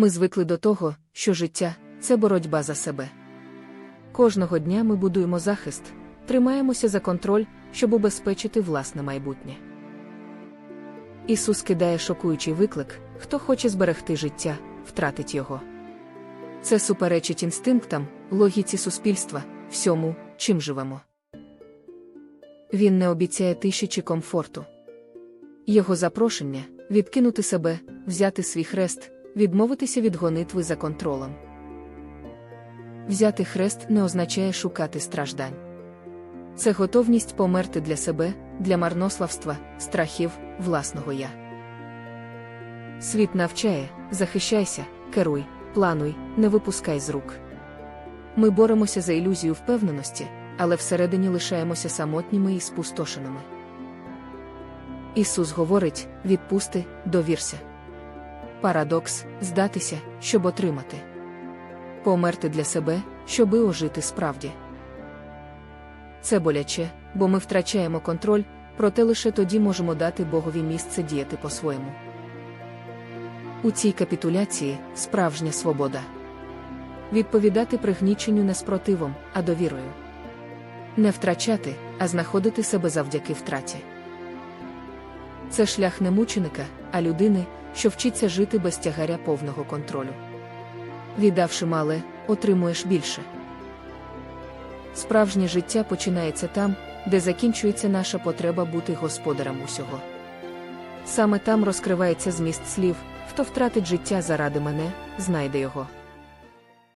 Ми звикли до того, що життя це боротьба за себе. Кожного дня ми будуємо захист, тримаємося за контроль, щоб убезпечити власне майбутнє. Ісус кидає шокуючий виклик: хто хоче зберегти життя, втратить його. Це суперечить інстинктам, логіці суспільства, всьому, чим живемо. Він не обіцяє тиші чи комфорту. Його запрошення відкинути себе, взяти свій хрест, відмовитися від гонитви за контролем. Взяти хрест не означає шукати страждань. Це готовність померти для себе, для марнославства, страхів, власного я. Світ навчає, захищайся, керуй, плануй, не випускай з рук. Ми боремося за ілюзію впевненості, але всередині лишаємося самотніми і спустошеними. Ісус говорить: відпусти, довірся. Парадокс здатися, щоб отримати. Померти для себе, щоби ожити справді. Це боляче, бо ми втрачаємо контроль, проте лише тоді можемо дати Богові місце діяти по-своєму. У цій капітуляції справжня свобода. Відповідати пригніченню не спротивом, а довірою. Не втрачати, а знаходити себе завдяки втраті. Це шлях не мученика, а людини, що вчиться жити без тягаря повного контролю. Віддавши мале, отримуєш більше. Справжнє життя починається там, де закінчується наша потреба бути господарем усього. Саме там розкривається зміст слів, хто втратить життя заради мене, знайде його.